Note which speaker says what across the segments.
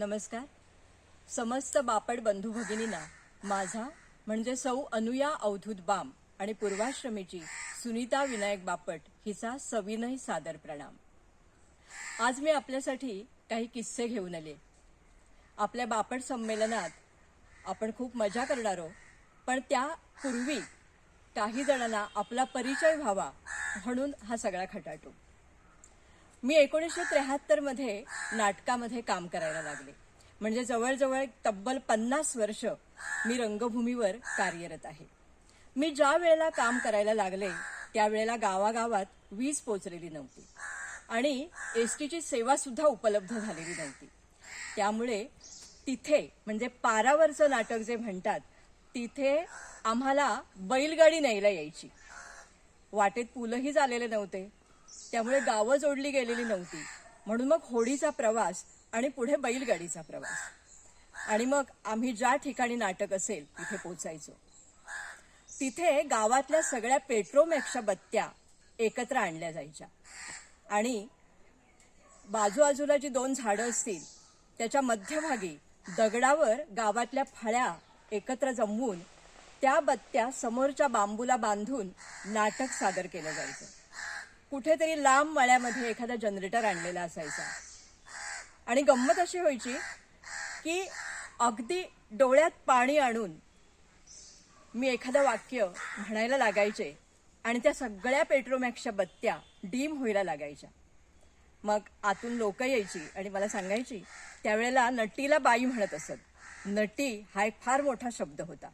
Speaker 1: नमस्कार. समस्त बापड बंधू भगिनींना माझा म्हणजे सौ अनुया अवधूत बाम आणि पूर्वाश्रमीची सुनीता विनायक बापट हिचा सविनय सादर प्रणाम. आज मी आपल्यासाठी काही किस्से घेऊन आले. आपल्या बापट संमेलनात आपण खूप मजा करणारो पण त्यापूर्वी काही जणांना आपला परिचय व्हावा म्हणून हा सगळा खटाटू. मी एकोणीसशे त्र्याहत्तरमध्ये नाटकामध्ये काम करायला लागले. म्हणजे जवळजवळ तब्बल पन्नास वर्ष मी रंगभूमीवर कार्यरत आहे. मी ज्या वेळेला काम करायला लागले त्यावेळेला गावागावात वीज पोचलेली नव्हती. आणि एस टीची सेवा सुद्धा उपलब्ध झालेली नव्हती. त्यामुळे तिथे म्हणजे पारावरचं नाटक जे म्हणतात तिथे आम्हाला बैलगाडी न्यायला यायची. वाटेत पुलंही झालेले नव्हते. त्यामुळे गावं जोडली गेलेली नव्हती. म्हणून मग होडीचा प्रवास आणि पुढे बैलगाडीचा प्रवास. आणि मग आम्ही ज्या ठिकाणी नाटक असेल तिथे पोचायचो. तिथे गावातल्या सगळ्या पेट्रोमॅक्सच्या बत्त्या एकत्र आणल्या जायच्या. आणि बाजूबाजूला जी दोन झाडं असतील त्याच्या मध्यभागी दगडावर गावातल्या फळ्या एकत्र जमवून त्या बत्त्या समोरच्या बांबूला बांधून नाटक सादर केलं जायचं. कुठेतरी लांब मळ्यामध्ये एखादा जनरेटर आणलेला असायचा. आणि गंमत अशी व्हायची की अगदी डोळ्यात पाणी आणून मी एखादं वाक्य म्हणायला लागायचे आणि त्या सगळ्या पेट्रोमॅक्सच्या बत्त्या डीम व्हायला लागायच्या. मग आतून लोक यायची आणि मला सांगायची त्यावेळेला नटीला बाई म्हणत असत. नटी हा एक फार मोठा शब्द होता.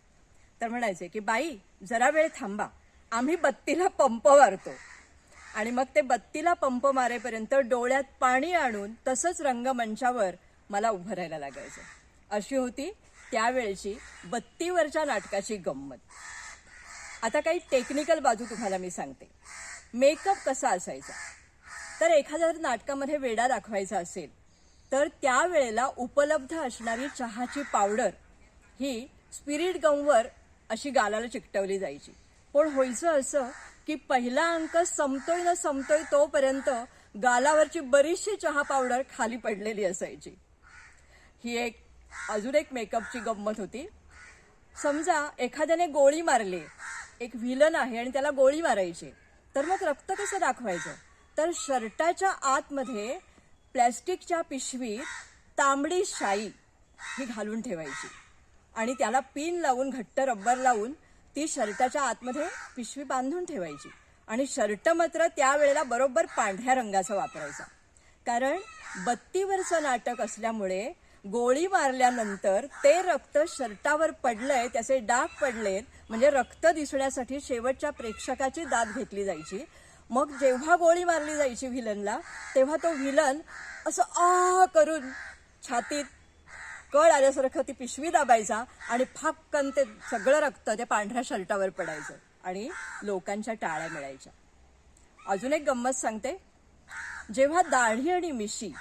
Speaker 1: तर म्हणायचे की बाई जरा वेळ थांबा. आम्ही बत्तीला पंप वारतो. आणि मग ते बत्तीला पंप मारेपर्यंत डोळ्यात पाणी आणून तसंच रंगमंचावर मला उभं राहायला लागायचं. अशी होती त्यावेळची बत्तीवरच्या नाटकाची गंमत. आता काही टेक्निकल बाजू तुम्हाला मी सांगते. मेकअप कसा असायचा? तर एखाद्या जर नाटकामध्ये वेडा दाखवायचा असेल तर त्यावेळेला उपलब्ध असणारी चहाची पावडर ही स्पिरिट गमवर अशी गालाला चिकटवली जायची. पण व्हायचं असं की पहिला अंक संपतोय ना संपतोय तोपर्यंत गालावरची बरीचशी चहा पावडर खाली पडलेली असायची. ही एक अजून एक मेकअपची गंमत होती. समजा एखाद्याने गोळी मारली एक व्हिलन आहे आणि त्याला गोळी मारायची तर मग रक्त कसं दाखवायचं? तर शर्टाच्या आतमध्ये प्लॅस्टिकच्या पिशवीत तांबडी शाई ही घालून ठेवायची. आणि त्याला पिन लावून घट्ट रब्बर लावून ती शर्टाच्या आतमध्ये पिशवी बांधून ठेवायची आणि शर्ट मात्र त्यावेळेला बरोबर पांढऱ्या रंगाचा वापरायचा. कारण बत्तीवरचं नाटक असल्यामुळे गोळी मारल्यानंतर ते रक्त शर्टावर पडलंय त्याचे डाग पडलेत म्हणजे रक्त दिसण्यासाठी शेवटच्या प्रेक्षकाची दाद घेतली जायची. मग जेव्हा गोळी मारली जायची व्हिलनला तेव्हा तो व्हिलन असं आ करून छातीत कळ आल्यासारखं ती पिशवी दाबायचा आणि फापकन ते सगळं रक्त त्या पांढऱ्या शर्टावर पडायचं आणि लोकांच्या टाळ्या मिळायच्या. अजून एक गंमत सांगते. जेव्हा दाढी आणि मिशी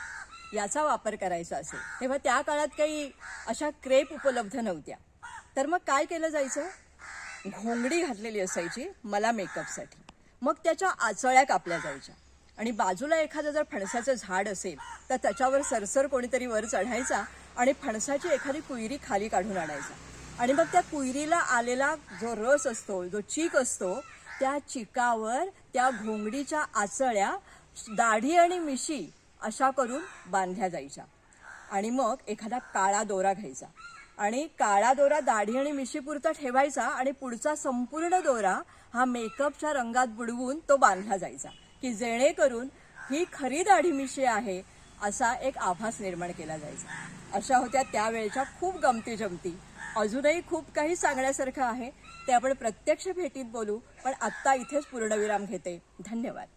Speaker 1: याचा वापर करायचा असेल तेव्हा त्या काळात काही अशा क्रेप उपलब्ध नव्हत्या. तर मग काय केलं जायचं? घोंगडी घातलेली असायची मला मेकअपसाठी. मग त्याच्या आचळ्या कापल्या जायच्या. आणि बाजूला एखादं जर फणसाचं झाड असेल तर त्याच्यावर सरसर कोणीतरी वर चढायचा आणि फणसाची एखादी कुयरी खाली काढून आणायचा. आणि मग त्या कुयरीला आलेला जो रस असतो जो चीक असतो त्या चिकावर त्या घोंगडीच्या आचळ्या दाढी आणि मिशी अशा करून बांधल्या जायच्या. आणि मग एखादा काळा दोरा घ्यायचा. आणि काळा दोरा दाढी आणि मिशीपुरता ठेवायचा आणि पुढचा संपूर्ण दोरा हा मेकअपच्या रंगात बुडवून तो बांधला जायचा. की जेणेकरून ही खरी दाढीमिशी आहे असा एक आभास निर्माण केला जायचा. अशा होत्या त्यावेळेच्या खूप गमती जमती अजूनही खूप काही सांगण्यासारखं आहे ते आपण प्रत्यक्ष भेटीत बोलू पण आत्ता इथेच पूर्णविराम घेते. धन्यवाद.